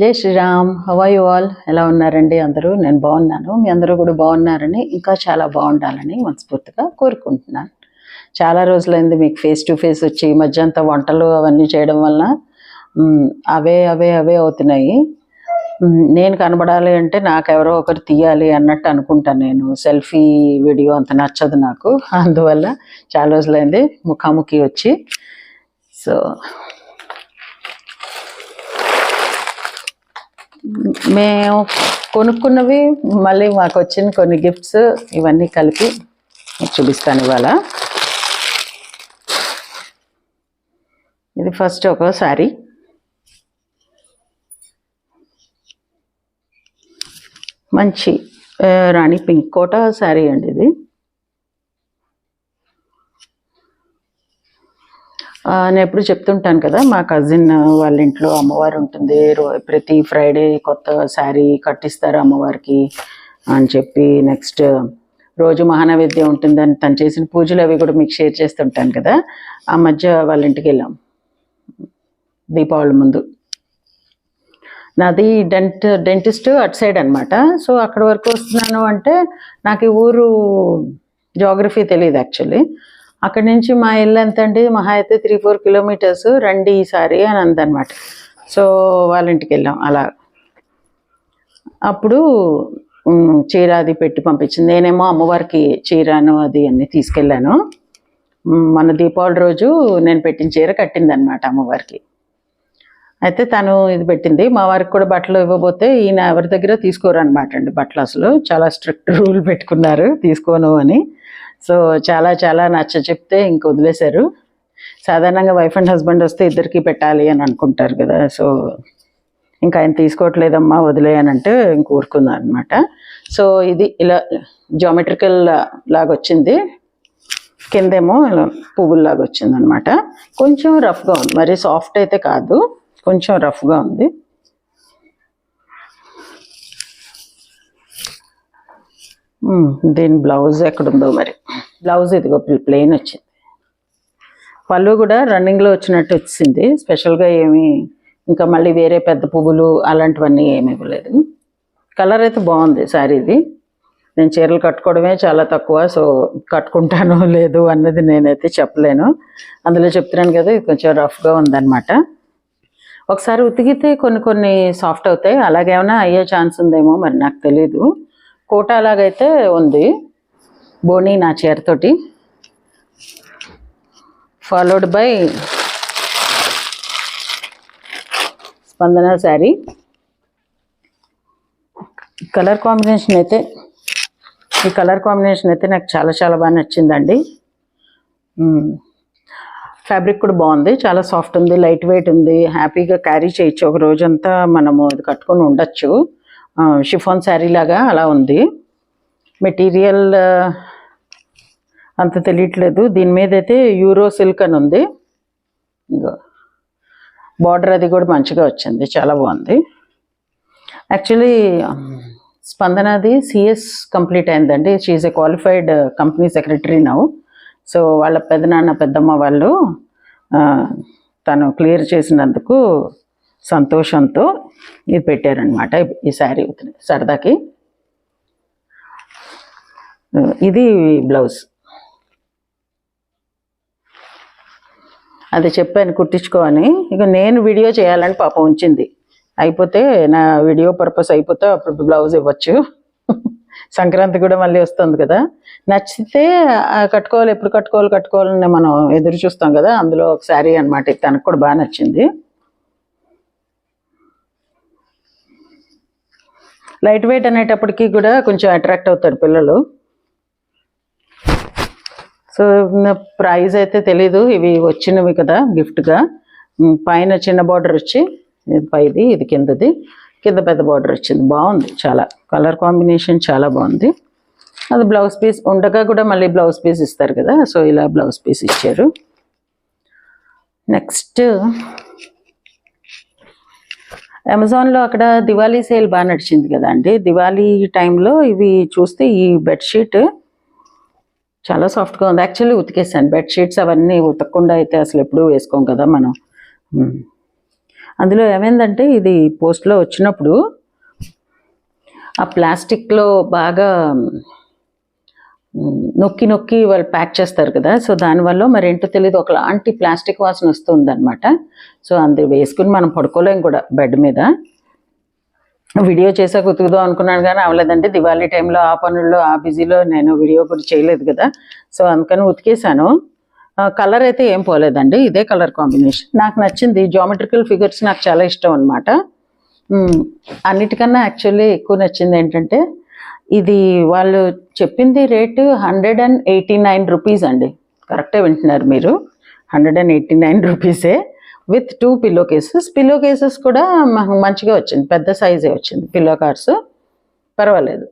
జై Sriram Hawaii all ఎలా ఉన్నారండి అందరూ? నేను బాగున్నాను. మీ అందరూ కూడా బాగున్నారని ఇంకా చాలా బాగుండాలని మనస్ఫూర్తిగా కోరుకుంటున్నాను. చాలా రోజులైంది మీకు ఫేస్ టు ఫేస్ వచ్చి ఈ మధ్య అంతా వంటలు అవన్నీ చేయడం వలన. అవే అవే అవే అవుతున్నాయి. నేను కనబడాలి అంటే నాకు ఎవరో ఒకరు తీయాలి అన్నట్టు అనుకుంటాను నేను. సెల్ఫీ వీడియో అంత నచ్చదు నాకు. అందువల్ల చాలా రోజులైంది ముఖాముఖి వచ్చి. సో మేము కొనుక్కున్నవి మళ్ళీ మాకు వచ్చిన కొన్ని గిఫ్ట్స్ ఇవన్నీ కలిపి చూపిస్తాను ఇవాళ. ఇది ఫస్ట్ ఒక శారీ మంచి రాణి పింక్ కోట శారీ అండి ఇది. నేను ఎప్పుడు చెప్తుంటాను కదా మా కజిన్ వాళ్ళ ఇంట్లో అమ్మవారు ఉంటుంది. రో- ప్రతి ఫ్రైడే కొత్త శారీ కట్టిస్తారు అమ్మవారికి అని చెప్పి నెక్స్ట్ రోజు మహానవేద్యం ఉంటుందని తను చేసిన పూజలు అవి కూడా మీకు షేర్ చేస్తుంటాను కదా. ఆ మధ్య వాళ్ళ ఇంటికి వెళ్ళాం. దీపావళి ముందు. నాది డెంట్ డెంటిస్ట్ అటు సైడ్ అనమాట సో అక్కడ వరకు వస్తున్నాను అంటే నాకు ఈ ఊరు జోగ్రఫీ తెలియదు యాక్చువల్లీ అక్కడి నుంచి మా ఇల్లు ఎంత అండి మహా అయితే త్రీ ఫోర్ కిలోమీటర్స్ రండి ఈసారి అని అందనమాట. సో వాళ్ళ ఇంటికి వెళ్ళాం అలా. అప్పుడు చీర అది పెట్టి పంపించింది. నేనేమో అమ్మవారికి చీరను అది అన్ని తీసుకెళ్ళాను. మన దీపావళి రోజు నేను పెట్టిన చీర కట్టింది అనమాట అమ్మవారికి. అయితే తను ఇది పెట్టింది. మా వారికి కూడా బట్టలు ఇవ్వబోతే ఈయన ఎవరి దగ్గర తీసుకోరు అనమాట అండి బట్టలు అసలు. చాలా స్ట్రిక్ట్ రూల్ పెట్టుకున్నారు తీసుకోను అని. సో చాలా చాలా నచ్చ చెప్తే ఇంక వదిలేశారు. సాధారణంగా వైఫ్ అండ్ హస్బెండ్ వస్తే ఇద్దరికి పెట్టాలి అని అనుకుంటారు కదా సో ఇంకా ఆయన తీసుకోవట్లేదమ్మా వదిలే అని అంటే ఇంక అనమాట సో ఇది ఇలా జామెట్రికల్ లాగా వచ్చింది. కిందేమో ఇలా పువ్వుల్లాగా వచ్చింది అనమాట కొంచెం రఫ్గా ఉంది. మరి సాఫ్ట్ అయితే కాదు కొంచెం రఫ్గా ఉంది. దీని బ్లౌజ్ ఎక్కడుందో మరి. బ్లౌజ్ ఇదిగో ప్లెయిన్ వచ్చింది. పళ్ళు కూడా రన్నింగ్లో వచ్చినట్టు వచ్చింది. స్పెషల్గా ఏమి ఇంకా మళ్ళీ వేరే పెద్ద పువ్వులు అలాంటివన్నీ ఏమి ఇవ్వలేదు. కలర్ అయితే బాగుంది శారీది నేను చీరలు కట్టుకోవడమే చాలా తక్కువ సో కట్టుకుంటానో లేదు అన్నది నేనైతే చెప్పలేను. అందులో చెప్తున్నాను కదా ఇది కొంచెం రఫ్గా ఉందన్నమాట. ఒకసారి ఉతికితే కొన్ని కొన్ని సాఫ్ట్ అవుతాయి. అలాగేమైనా అయ్యే ఛాన్స్ ఉందేమో మరి నాకు తెలీదు. కోట అలాగైతే ఉంది. బోని నా చీరతోటి ఫాలోడ్ బై స్పందన శారీ. కలర్ కాంబినేషన్ అయితే ఈ కలర్ కాంబినేషన్ అయితే నాకు చాలా చాలా బాగా నచ్చిందండి. Hmm. ఫ్యాబ్రిక్ కూడా బాగుంది. చాలా సాఫ్ట్ ఉంది లైట్ వెయిట్ ఉంది హ్యాపీగా క్యారీ చేయొచ్చు. ఒక రోజంతా మనము ఇది కట్టుకొని ఉండొచ్చు. షిఫాన్ శారీ లాగా అలా ఉంది. మెటీరియల్ అంత తెలియట్లేదు. దీని మీద అయితే యూరో సిల్క్ అని ఉంది. బార్డర్ అది కూడా మంచిగా వచ్చింది. చాలా బాగుంది. యాక్చువల్లీ స్పందనది సిఎస్ కంప్లీట్ అయిందండి. She a qualified company secretary now so వాళ్ళ పెదనాన్న పెద్దమ్మ వాళ్ళు తను క్లియర్ చేసినందుకు సంతోషంతో ఇది పెట్టారనమాట ఈ శారీ సరదాకి. ఇది బ్లౌజ్. అది చెప్పాను కుట్టించుకో అని. ఇక నేను వీడియో చేయాలని పాపం ఉంచింది. అయిపోతే నా వీడియో పర్పస్ అయిపోతే అప్పుడు బ్లౌజ్ ఇవ్వచ్చు. సంక్రాంతి కూడా మళ్ళీ వస్తుంది కదా. నచ్చితే కట్టుకోవాలి ఎప్పుడు కట్టుకోవాలి కట్టుకోవాలని మనం ఎదురు చూస్తాం కదా. అందులో ఒక శారీ అనమాట తనకు కూడా బాగా నచ్చింది. లైట్ వెయిట్ అనేటప్పటికి కూడా కొంచెం అట్రాక్ట్ అవుతారు పిల్లలు. సో ప్రైస్ అయితే తెలీదు. ఇవి వచ్చినవి కదా గిఫ్ట్గా. పైన చిన్న బార్డర్ వచ్చి పైది ఇది కిందది. కింద పెద్ద బార్డర్ వచ్చింది. బాగుంది చాలా. కలర్ కాంబినేషన్ చాలా బాగుంది. అది బ్లౌజ్ పీస్ ఉండగా కూడా మళ్ళీ బ్లౌజ్ పీస్ ఇస్తారు కదా సో ఇలా బ్లౌజ్ పీస్ ఇచ్చారు. నెక్స్ట్ అమెజాన్లో అక్కడ దివాళీ సేల్ బాగా నడిచింది కదా అండి. దివాళీ టైంలో ఇవి చూస్తే ఈ బెడ్షీట్ చాలా సాఫ్ట్గా ఉంది. యాక్చువల్లీ ఉతికేసాను. బెడ్షీట్స్ అవన్నీ ఉతకకుండా అయితే అసలు ఎప్పుడూ వేసుకోం కదా మనం. అందులో ఏమైందంటే ఇది పోస్ట్లో వచ్చినప్పుడు ఆ ప్లాస్టిక్లో బాగా నొక్కి నొక్కి వాళ్ళు ప్యాక్ చేస్తారు కదా. సో దానివల్ల మరి ఏంటో తెలియదు ఒకలాంటి ప్లాస్టిక్ వాసన వస్తుందన్నమాట. సో అందు వేసుకుని మనం పడుకోలేం కూడా బెడ్ మీద. వీడియో చేసాక ఉతుకుదాం అనుకున్నాను కానీ అవలేదంటే దివాళీ టైంలో ఆ పనుల్లో ఆ బిజీలో నేను వీడియో కూడా చేయలేదు కదా. సో అందుకని ఉతికేసాను కలర్ అయితే ఏం పోలేదండి. ఇదే కలర్ కాంబినేషన్. నాకు నచ్చింది. జామెట్రికల్ ఫిగర్స్ నాకు చాలా ఇష్టం అనమాట అన్నిటికన్నా యాక్చువల్లీ ఎక్కువ నచ్చింది ఏంటంటే ఇది వాళ్ళు చెప్పింది rate hundred and eighty nine rupees అండి. కరెక్టే వింటున్నారు మీరు. హండ్రెడ్ అండ్ ఎయిటీ నైన్ రూపీసే with two pillow cases. Pillow cases కూడా మాకు మంచిగా వచ్చింది. పెద్ద సైజే వచ్చింది పిల్లో కార్స్. పర్వాలేదు.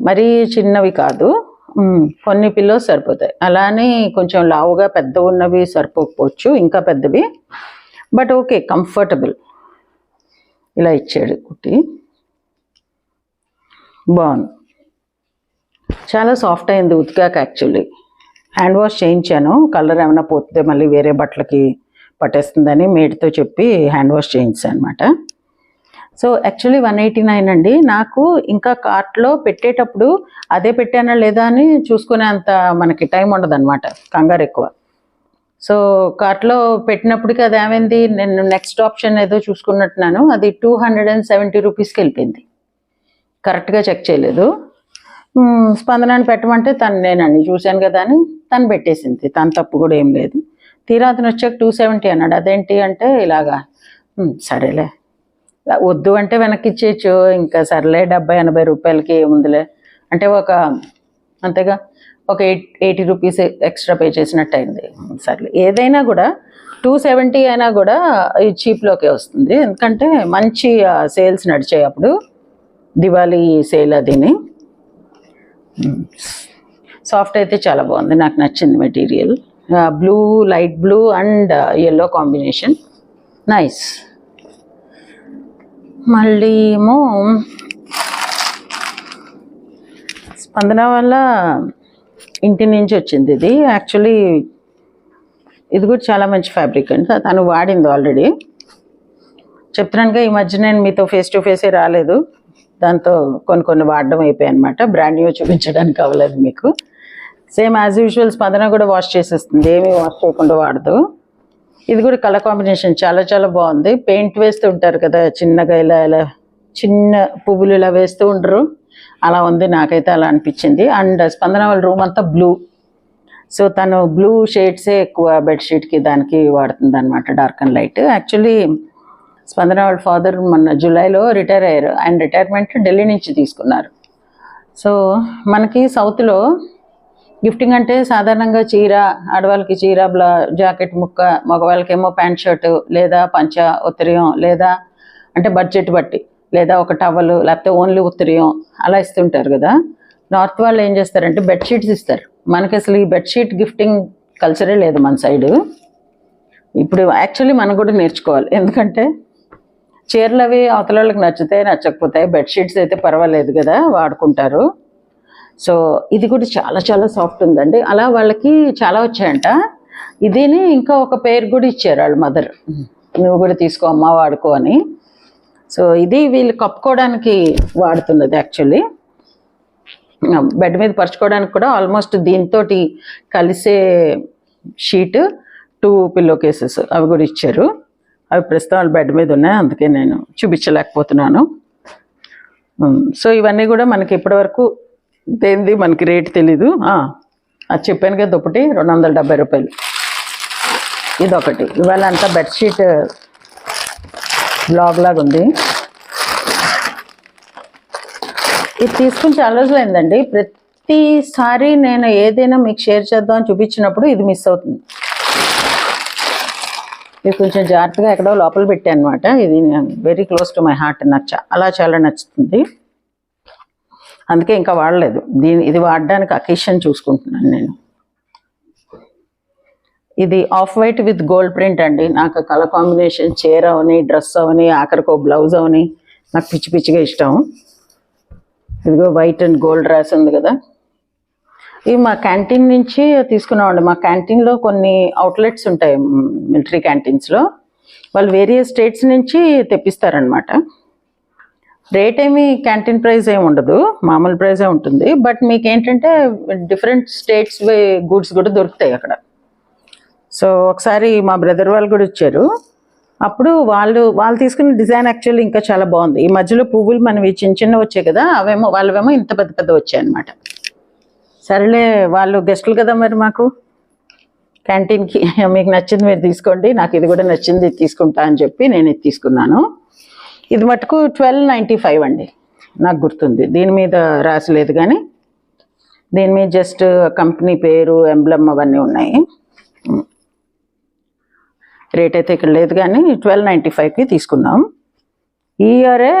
మరీ చిన్నవి కాదు. కొన్ని పిల్లోస్ సరిపోతాయి. అలానే కొంచెం లావుగా పెద్ద ఉన్నవి సరిపోకపోవచ్చు ఇంకా పెద్దవి. But okay comfortable. ఇలా ఇచ్చాడు కుట్టి. బాగుంది. చాలా సాఫ్ట్ అయింది ఉతికాక యాక్చువల్లీ హ్యాండ్ వాష్ చేయించాను. కలర్ ఏమైనా పోతే మళ్ళీ వేరే బట్టలకి పట్టేస్తుందని మేడ్తో చెప్పి హ్యాండ్ వాష్ చేయించాను అనమాట so actually one eighty nine అండి. నాకు ఇంకా కార్ట్లో పెట్టేటప్పుడు అదే పెట్టానా లేదా అని చూసుకునే అంత మనకి టైం ఉండదన్నమాట. కంగారు ఎక్కువ. సో కార్ట్లో పెట్టినప్పటికీ అది ఏమైంది? నేను నెక్స్ట్ ఆప్షన్ ఏదో చూసుకున్నట్టున్నాను. అది టూ హండ్రెడ్ అండ్ సెవెంటీ రూపీస్కి వెళ్ళిపోయింది. కరెక్ట్గా చెక్ చేయలేదు. స్పందనని స్పందనాన్ని పెట్టమంటే తను నేనండి చూశాను కదా అని తను పెట్టేసింది. తను తప్పు కూడా ఏం లేదు. తీరా అతను వచ్చాక టూ సెవెంటీ అన్నాడు. అదేంటి అంటే ఇలాగా సరేలే. వద్దు అంటే వెనక్కి ఇచ్చేయచ్చు. ఇంకా సర్లే డెబ్బై ఎనభై రూపాయలకి ఏముందిలే. అంటే ఒక అంతేగా ఒక eight eighty rupees extra pay చేసినట్టు అయింది. సర్లే. ఏదైనా కూడా టూ సెవెంటీ అయినా కూడా ఈ చీప్లోకే వస్తుంది. ఎందుకంటే మంచి సేల్స్ నడిచాయి అప్పుడు. దివాళీ సేల్ అదిని సాఫ్ట్ అయితే చాలా బాగుంది నాకు నచ్చింది material. Blue light blue and yellow combination. Nice మళ్ళీ ఏమో స్పందన వల్ల ఇంటి నుంచి వచ్చింది ఇది. యాక్చువల్లీ ఇది కూడా చాలా మంచి ఫ్యాబ్రిక్ అండి. తను వాడింది ఆల్రెడీ చెప్తున్నానుగా ఈ మధ్య నేను మీతో ఫేస్ టు ఫేసే రాలేదు. దాంతో కొన్ని కొన్ని వాడడం అయిపోయాయి అనమాట బ్రాండ్ న్యూ చూపించడానికి అవ్వలేదు మీకు. సేమ్ యాజ్ యూజువల్ స్పందన కూడా వాష్ చేసేస్తుంది. ఏమీ వాష్ చేయకుండా వాడదు. ఇది కూడా కలర్ కాంబినేషన్ చాలా చాలా బాగుంది. పెయింట్ వేస్తూ ఉంటారు కదా చిన్నగా ఇలా ఇలా చిన్న పువ్వులు ఇలా వేస్తూ ఉండరు. అలా ఉంది. నాకైతే అలా అనిపించింది. అండ్ స్పందన వాళ్ళ రూమ్ అంతా బ్లూ సో తను బ్లూ షేడ్సే ఎక్కువ బెడ్షీట్కి దానికి వాడుతుంది అనమాట డార్క్ అండ్ లైట్ యాక్చువల్లీ స్పందన వాళ్ళ ఫాదర్ మొన్న జూలైలో రిటైర్ అయ్యారు. ఆయన రిటైర్మెంట్ ఢిల్లీ నుంచి తీసుకున్నారు. సో మనకి సౌత్లో గిఫ్టింగ్ అంటే సాధారణంగా చీర ఆడవాళ్ళకి చీర బ్లా జాకెట్ ముక్క మగవాళ్ళకేమో ప్యాంట్ షర్టు లేదా పంచ ఉత్తరీయం లేదా అంటే బడ్జెట్ బట్టి లేదా ఒక టవల్ లేకపోతే ఓన్లీ ఉత్తరీయం అలా ఇస్తుంటారు కదా. నార్త్ వాళ్ళు ఏం చేస్తారంటే బెడ్షీట్స్ ఇస్తారు. మనకి అసలు ఈ బెడ్షీట్ గిఫ్టింగ్ కల్చరే లేదు మన సైడు. ఇప్పుడు యాక్చువల్లీ మనం కూడా నేర్చుకోవాలి. ఎందుకంటే చీరలు అవి అవతల వాళ్ళకి నచ్చుతాయి నచ్చకపోతాయి బెడ్షీట్స్ అయితే పర్వాలేదు కదా వాడుకుంటారు. సో ఇది కూడా చాలా చాలా సాఫ్ట్ ఉందండి. అలా వాళ్ళకి చాలా వచ్చాయంట. ఇదిని ఇంకా ఒక పేరు కూడా ఇచ్చారు వాళ్ళ మదర్ నువ్వు కూడా తీసుకో అమ్మా వాడుకో అని. సో ఇది వీళ్ళు కప్పుకోవడానికి వాడుతున్నది యాక్చువల్లీ బెడ్ మీద పరుచుకోవడానికి కూడా ఆల్మోస్ట్ దీంతో కలిసే షీట్ టూ పిల్లో కేసెస్ అవి కూడా ఇచ్చారు. అవి ప్రస్తుతం బెడ్ మీద ఉన్నాయి. అందుకే నేను చూపించలేకపోతున్నాను. సో ఇవన్నీ కూడా మనకి ఇప్పటివరకు దేనిది మనకి రేట్ తెలీదు. అది చెప్పాను కదా ఒకటి రెండు వందల డెబ్బై రూపాయలు. ఇదొకటి. ఇవాళ అంతా బెడ్షీట్ బ్లాగ్ uh, లాగా ఉంది. ఇది తీసుకుని చాలా రోజులు అయిందండి. ప్రతిసారి నేను ఏదైనా మీకు షేర్ చేద్దాం అని చూపించినప్పుడు ఇది మిస్ అవుతుంది. ఇది కొంచెం జాగ్రత్తగా ఎక్కడో లోపల పెట్టాను అనమాట ఇది very close to my heart నాకు చాలా చాలా నచ్చుతుంది. అందుకే ఇంకా వాడలేదు. దీని ఇది వాడడానికి అకేషన్ చూసుకుంటున్నాను నేను. ఇది off white with gold print అండి. నాకు కలర్ కాంబినేషన్ చీర అవని డ్రెస్ అవని ఆఖరికో బ్లౌజ్ అవని నాకు పిచ్చి పిచ్చిగా ఇష్టం. ఇదిగో వైట్ అండ్ గోల్డ్ రాసి ఉంది కదా. ఇవి మా క్యాంటీన్ నుంచి తీసుకున్నామండి. మా క్యాంటీన్లో కొన్ని అవుట్లెట్స్ ఉంటాయి మిలిటరీ క్యాంటీన్స్లో వాళ్ళు వేరియస్ స్టేట్స్ నుంచి తెప్పిస్తారనమాట రేట్ ఏమి క్యాంటీన్ ప్రైస్ ఏమి ఉండదు. మామూలు ప్రైజే ఉంటుంది. బట్ మీకు ఏంటంటే డిఫరెంట్ స్టేట్స్ గూడ్స్ కూడా దొరుకుతాయి అక్కడ. సో ఒకసారి మా బ్రదర్ వాళ్ళు కూడా వచ్చారు. అప్పుడు వాళ్ళు వాళ్ళు తీసుకున్న డిజైన్ యాక్చువల్లీ ఇంకా చాలా బాగుంది. ఈ మధ్యలో పువ్వులు మనవి చిన్న చిన్న వచ్చాయి కదా అవేమో వాళ్ళవేమో ఇంత పెద్ద పెద్ద వచ్చాయి అనమాట సరేలే వాళ్ళు గెస్టులు కదా మరి మాకు? క్యాంటీన్కి మీకు నచ్చింది మీరు తీసుకోండి నాకు ఇది కూడా నచ్చింది ఇది తీసుకుంటా అని చెప్పి నేను ఇది తీసుకున్నాను. ఇది మటుకు ట్వెల్వ్ నైంటీ ఫైవ్ అండి నాకు గుర్తుంది. దీని మీద రాసలేదు కానీ దీని మీద జస్ట్ కంపెనీ పేరు ఎంబ్లమ్ అవన్నీ ఉన్నాయి. రేట్ అయితే ఇక్కడ లేదు కానీ ట్వెల్వ్ నైంటీ ఫైవ్కి తీసుకున్నాం ఈ ఇయరే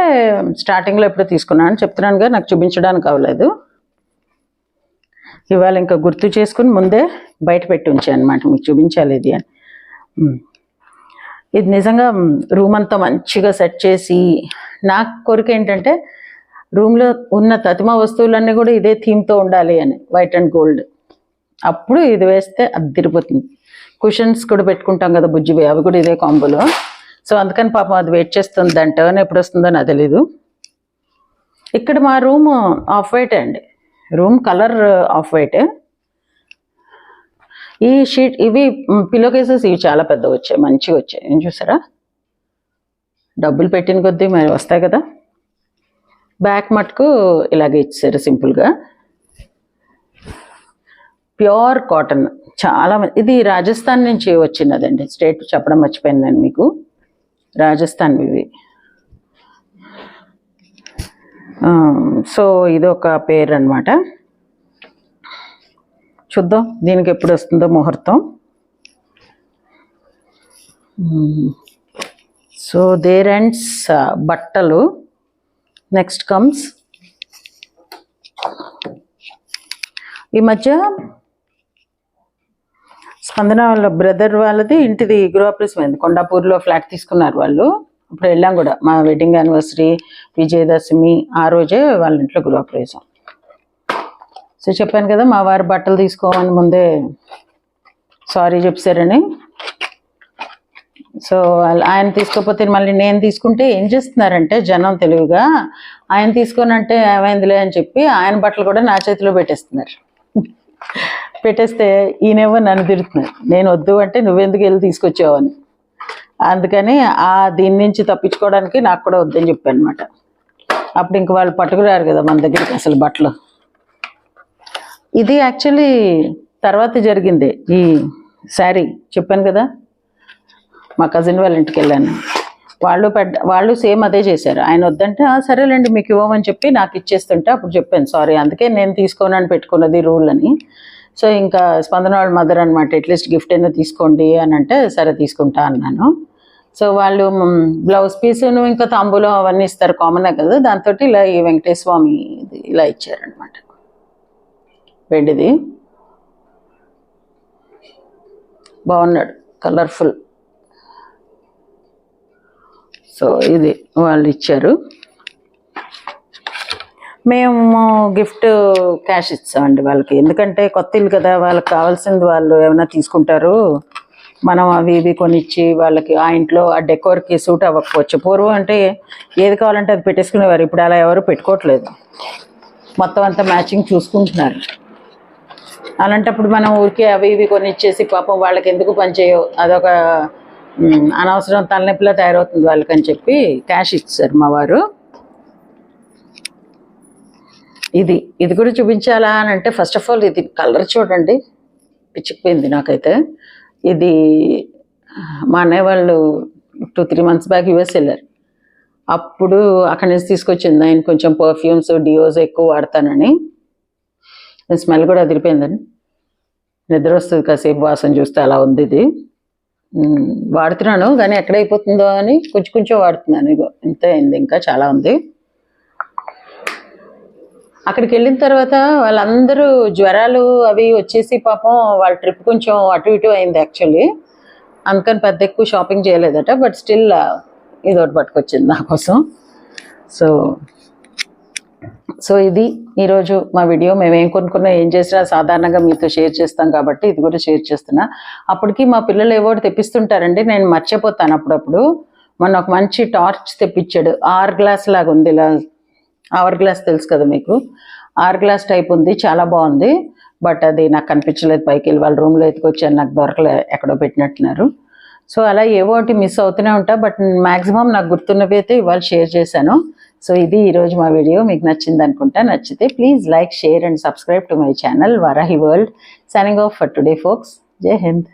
స్టార్టింగ్లో ఎప్పుడు తీసుకున్నాను చెప్తున్నానుగా నాకు చూపించడానికి అవ్వలేదు. ఇవాళ ఇంకా గుర్తు చేసుకుని ముందే బయట పెట్టి ఉంచాను అనమాట మీకు చూపించాలి ఇది అని. ఇది నిజంగా రూమ్ అంతా మంచిగా సెట్ చేసి నా కోరిక ఏంటంటే రూమ్లో ఉన్న తతిమ వస్తువులన్నీ కూడా ఇదే థీమ్తో ఉండాలి అని వైట్ అండ్ గోల్డ్. అప్పుడు ఇది వేస్తే అద్దరిపోతుంది కుషన్స్ కూడా పెట్టుకుంటాం కదా బుజ్జివి అవి కూడా ఇదే కాంబోలో. సో అందుకని పాపం అది వెయిట్ చేస్తుంది. దాని టర్న్ ఎప్పుడు వస్తుందో నాకు తెలీదు. ఇక్కడ మా రూమ్ ఆఫ్ వైట్ అండి. Room colour off white. ఈ షీట్ ఇవి పిల్లో కేసెస్ ఇవి చాలా పెద్ద వచ్చాయి మంచిగా వచ్చాయి. ఏం చూసారా? డబ్బులు పెట్టిన కొద్దీ మరి వస్తాయి కదా. బ్యాక్ మటుకు ఇలాగే ఇచ్చారు సింపుల్గా. ప్యూర్ కాటన్ చాలా ఇది రాజస్థాన్ నుంచి వచ్చినదండి. స్టేట్ చెప్పడం మర్చిపోయాను నేను మీకు. రాజస్థాన్ ఇవి ఆ, సో ఇది ఒక పేరు అనమాట చూద్దాం దీనికి ఎప్పుడు వస్తుందో ముహూర్తం సో దేర్ అండ్స్ బట్టలు. Next comes. ఈ మధ్య స్పందన వాళ్ళ బ్రదర్ వాళ్ళది ఇంటిది గృహప్రవేశం అయింది కొండాపూర్లో ఫ్లాట్ తీసుకున్నారు వాళ్ళు. ఇప్పుడు వెళ్ళాం కూడా. మా వెడ్డింగ్ యానివర్సరీ విజయదశమి ఆ రోజే వాళ్ళ ఇంట్లో గృహప్రవేశం సో చెప్పాను కదా మా వారు బట్టలు తీసుకోమని ముందే సారీ చెప్పారని. సో ఆయన తీసుకోకపోతే మళ్ళీ నేను తీసుకుంటే ఏం చేస్తున్నారంటే జనం తెలివిగా ఆయన తీసుకోనంటే ఏమైందిలే అని చెప్పి ఆయన బట్టలు కూడా నా చేతిలో పెట్టేస్తున్నారు. పెట్టేస్తే ఈయనేమో నన్ను తిడుతున్నారు. నేను వద్దు అంటే నువ్వెందుకు వెళ్ళి తీసుకొచ్చావని. అందుకని ఆ దీని నుంచి తప్పించుకోవడానికి నాకు కూడా వద్దని చెప్పాను అనమాట అప్పుడు ఇంక వాళ్ళు పట్టుకురారు కదా మన దగ్గరికి అసలు బట్టలు. ఇది యాక్చువల్లీ తర్వాత జరిగింది ఈ శారీ. చెప్పాను కదా మా కజిన్ వాళ్ళ ఇంటికి వెళ్ళాను. వాళ్ళు పెద్ద వాళ్ళు సేమ్ అదే చేశారు. ఆయన వద్దంటే సరేలేండి మీకు ఇవ్వమని చెప్పి నాకు ఇచ్చేస్తుంటే అప్పుడు చెప్పాను సారీ అందుకే నేను తీసుకోనని పెట్టుకున్నది రూల్ అని. సో ఇంకా స్పందన వాళ్ళ మదర్ అనమాట అట్లీస్ట్ గిఫ్ట్ అయినా తీసుకోండి అని అంటే సరే తీసుకుంటా అన్నాను. సో వాళ్ళు బ్లౌజ్ పీసును ఇంకా తాంబూలం అవన్నీ ఇస్తారు కామనే కదా? దాంతో ఇలా ఈ వెంకటేశ్వర స్వామి ఇది ఇలా ఇచ్చారనమాట వెండిది. బాగున్నాడు కలర్ఫుల్ సో ఇది వాళ్ళు ఇచ్చారు. మేము గిఫ్ట్ క్యాష్ ఇచ్చామండి వాళ్ళకి. ఎందుకంటే కొత్త ఇల్లు కదా వాళ్ళకి కావాల్సింది వాళ్ళు ఏమైనా తీసుకుంటారు. మనం అవి ఇవి కొనిచ్చి వాళ్ళకి ఆ ఇంట్లో ఆ డెకోర్కి సూట్ అవ్వకపోవచ్చు. పూర్వం అంటే ఏది కావాలంటే అది పెట్టేసుకునేవారు. ఇప్పుడు అలా ఎవరు పెట్టుకోవట్లేదు. మొత్తం అంతా మ్యాచింగ్ చూసుకుంటున్నారు. అలాంటప్పుడు మనం ఊరికే అవి ఇవి కొనిచ్చేసి పాపం వాళ్ళకి ఎందుకు పనిచేయవు అదొక అనవసరం తలనొప్పిలో తయారవుతుంది వాళ్ళకని చెప్పి క్యాష్ ఇచ్చారు మా వారు. ఇది ఇది కూడా చూపించాలా అని అంటే ఫస్ట్ ఆఫ్ ఆల్ ఇది కలర్ చూడండి. పిచ్చిపోయింది నాకైతే. ఇది మా అన్నయ్య వాళ్ళు two three months back US వెళ్ళారు. అప్పుడు అక్కడి నుంచి తీసుకొచ్చింది ఆయన కొంచెం పర్ఫ్యూమ్స్ డియోస్ ఎక్కువ వాడతానని. స్మెల్ కూడా అదిరిపోయిందని. నిద్ర వస్తుంది కాసేపు వాసన చూస్తే అలా ఉంది ఇది. వాడుతున్నాను కానీ ఎక్కడైపోతుందో అని కొంచెం కొంచెం వాడుతున్నాను. ఇగో ఇంతే అయింది ఇంకా చాలా ఉంది. అక్కడికి వెళ్ళిన తర్వాత వాళ్ళందరూ జ్వరాలు అవి వచ్చేసి పాపం వాళ్ళ ట్రిప్ కొంచెం అటు ఇటు అయింది యాక్చువల్లీ. అందుకని పెద్ద ఎక్కువ షాపింగ్ చేయలేదట బట్ స్టిల్ ఇది ఒకటి పట్టుకొచ్చింది నా కోసం. సో సో ఇది ఈరోజు మా వీడియో. మేము ఏం కొనుక్కున్నా ఏం చేసినా సాధారణంగా మీతో షేర్ చేస్తాం కాబట్టి ఇది కూడా షేర్ చేస్తున్నా. అప్పటికి మా పిల్లలు ఏవో తెప్పిస్తుంటారండి నేను మర్చిపోతాను అప్పుడప్పుడు. మొన్న ఒక మంచి టార్చ్ తెప్పించాడు ఆర్ గ్లాస్ లాగా ఉంది ఇలా అవర్ గ్లాస్ తెలుసు కదా మీకు. ఆర్ గ్లాస్ టైప్ ఉంది చాలా బాగుంది. బట్ అది నాకు కనిపించలేదు పైకి వెళ్ళి వాళ్ళ రూమ్లో ఎత్తుకొచ్చాను నాకు దొరకలే ఎక్కడో పెట్టినట్టున్నారు. సో అలా ఏవో ఒకటి మిస్ అవుతూనే ఉంటా బట్ మ్యాక్సిమం నాకు గుర్తున్నవి అయితే ఇవాళ షేర్ చేశాను. సో ఇది ఈరోజు మా వీడియో మీకు నచ్చింది అనుకుంటా నచ్చితే please like share and subscribe to my channel Varahi world signing off for today folks Jai Hind